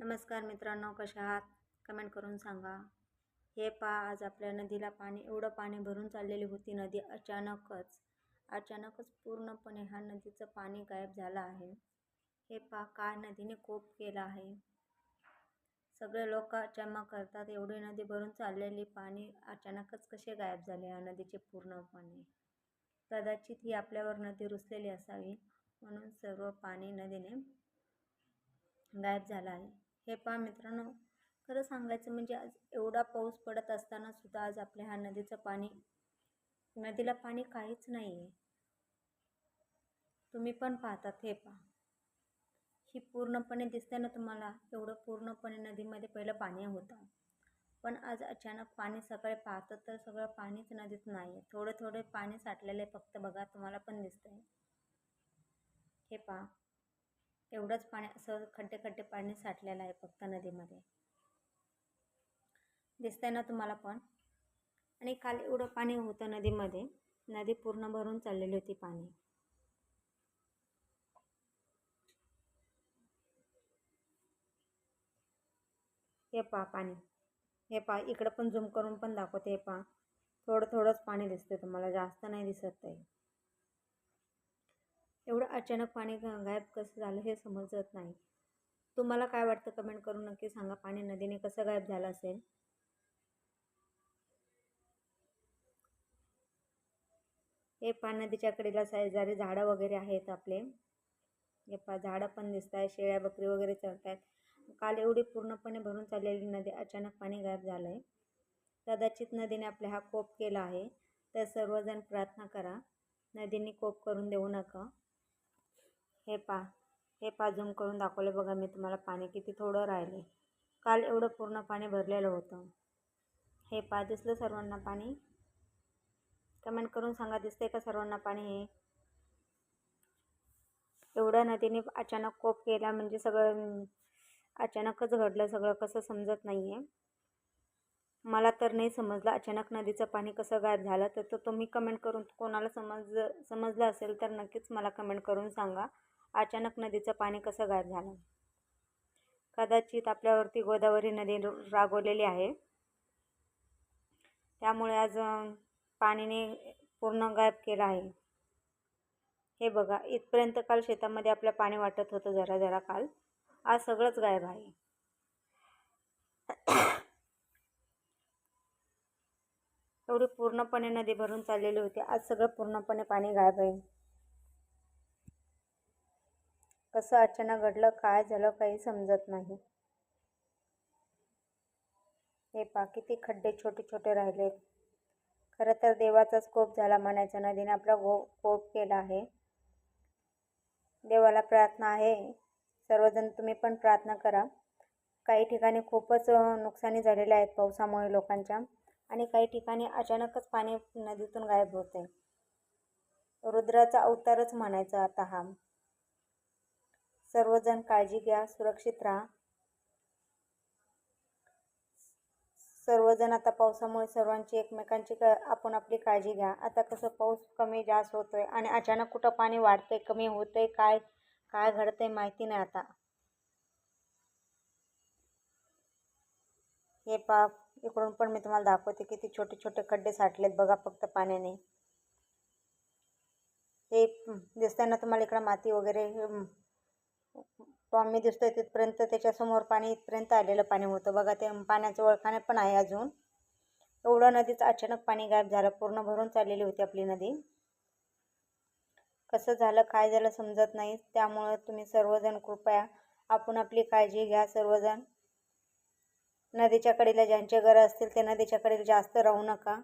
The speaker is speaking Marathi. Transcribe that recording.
नमस्कार मित्रांनो कशा आहात? कमेंट करून सांगा. हे पहा आज आपल्या नदीला पाणी एवढं पाणी भरून चाललेली होती नदी अचानकच. अचानकच पूर्णपणे ह्या नदीचं पाणी गायब झालं आहे. हे पहा काय नदीने कोप केला आहे. सगळे लोक अचंबा करतात एवढी नदी भरून चाललेली पाणी अचानकच कसे गायब झाले ह्या नदीचे पूर्णपणे? कदाचित ही आपल्यावर नदी रुसलेली असावी म्हणून सर्व पाणी नदीने गायब झाला आहे. हे पहा मित्रांनो खरं सांगायचं म्हणजे आज एवढा पाऊस पडत असताना सुद्धा आज आपल्या ह्या नदीचं पाणी नदीला पाणी काहीच नाही आहे तुम्ही पण पाहतात हे पहा. ही पूर्णपणे दिसते ना तुम्हाला? एवढं पूर्णपणे नदीमध्ये पहिलं पाणी होतं. पण आज अचानक पाणी सकाळी पाहतं तर सगळं पाणीच नदीत नाही आहे थोडे थोडे पाणी साठलेले फक्त बघा तुम्हाला पण दिसतंय. हे पहा. एवढंच पाणी असं खड्डे खड्डे पाणी साठलेलं आहे फक्त नदीमध्ये. दिसतंय ना तुम्हाला पण? आणि काल एवढं पाणी होतं नदीमध्ये नदी पूर्ण भरून चाललेली होती पाणी. हे पहा पाणी. हे पहा इकडं पण झूम करून पण दाखवते हे पहा. थोडं थोडंच पाणी दिसते तुम्हाला जास्त नाही दिसत आहे एवढं अचानक पाणी ग- गायब कसं झालं हे समजत नाही. तुम्हाला काय वाटतं? कमेंट करून नक्की सांगा. पाणी नदीने कसं गायब झालं असेल? हे पान नदीच्या कडेला शेजारी झाडं वगैरे आहेत आपले. हे पा झाडं पण दिसत आहे शेळ्या बकरी वगैरे चरत आहेत काल एवढी पूर्णपणे भरून चाललेली नदी अचानक पाणी गायब झालं आहे कदाचित नदीने आपला हा कोप केला आहे. तर सर्वजण प्रार्थना करा. नदीने कोप करून देऊ नका. हे पा हे पा झूम करून दाखवले बघा मी तुम्हाला पाणी किती थोडं राहिले. काल एवढं पूर्ण पाणी भरलेलं होतं. हे पा दिसलं सर्वांना पाणी? कमेंट करून सांगा दिसते का सर्वांना पाणी हे? एवढ्या नदीने अचानक कोप केला म्हणजे सगळं अचानकच घडलं सगळं कसं समजत नाही आहे मला तर नाही समजलं अचानक नदीचं पाणी कसं गायब झालं तर तो तुम्ही कमेंट करून कोणाला समज समजलं असेल तर नक्कीच मला कमेंट करून सांगा. अचानक नदीचं पाणी कसं गायब झालं? कदाचित आपल्यावरती गोदावरी नदी रागवलेली आहे. त्यामुळे आज पाणीने पूर्ण गायब केलं आहे. हे बघा इथपर्यंत काल शेतामध्ये आपलं पाणी वाटत होतं जरा जरा काल. आज सगळंच गायब आहे. एवढी पूर्णपणे नदी भरून चाललेली होती. आज सगळं पूर्णपणे पाणी गायब आहे. कसं अचानक घडलं काय झालं काही समजत नाही. हे पा किती खड्डे छोटे छोटे राहिलेत. खरं तर देवाचाच कोप झाला म्हणायचा नदीने आपला गो कोप केला आहे. देवाला प्रार्थना आहे. सर्वजण तुम्ही पण प्रार्थना करा. काही ठिकाणी खूपच नुकसानी झालेल्या आहेत पावसामुळे लोकांच्या आणि काही ठिकाणी अचानकच पाणी नदीतून गायब होते रुद्राचा अवतारच म्हणायचा आता हा. सर्वजण काळजी घ्या सुरक्षित राहा. सर्वजण आता पावसामुळे सर्वांची एकमेकांची क आपण आपली काळजी घ्या. आता कसं पाऊस कमी जास्त होतोय आणि अचानक कुठं पाणी वाढतंय कमी होतंय काय काय घडतंय माहिती नाही आता. हे पा इकडून पण मी तुम्हाला दाखवते किती छोटे छोटे खड्डे साठलेत बघा फक्त पाण्याने. ते दिसतंय ना तुम्हाला इकडं माती वगैरे टॉमी दिसतोय तिथपर्यंत त्याच्यासमोर पाणी इथपर्यंत आलेलं पाणी होतं. बघा ते पाण्याचं ओळखाने पण आहे अजून. एवढं नदीचं अचानक पाणी गायब झालं पूर्ण भरून चाललेली होती आपली नदी. कसं झालं काय झालं समजत नाही. त्यामुळं तुम्ही सर्वजण कृपया आपण आपली काळजी घ्या. सर्वजण नदीच्या कडेला ज्यांचे घरं असतील ते नदीच्या कडेला जास्त राहू नका.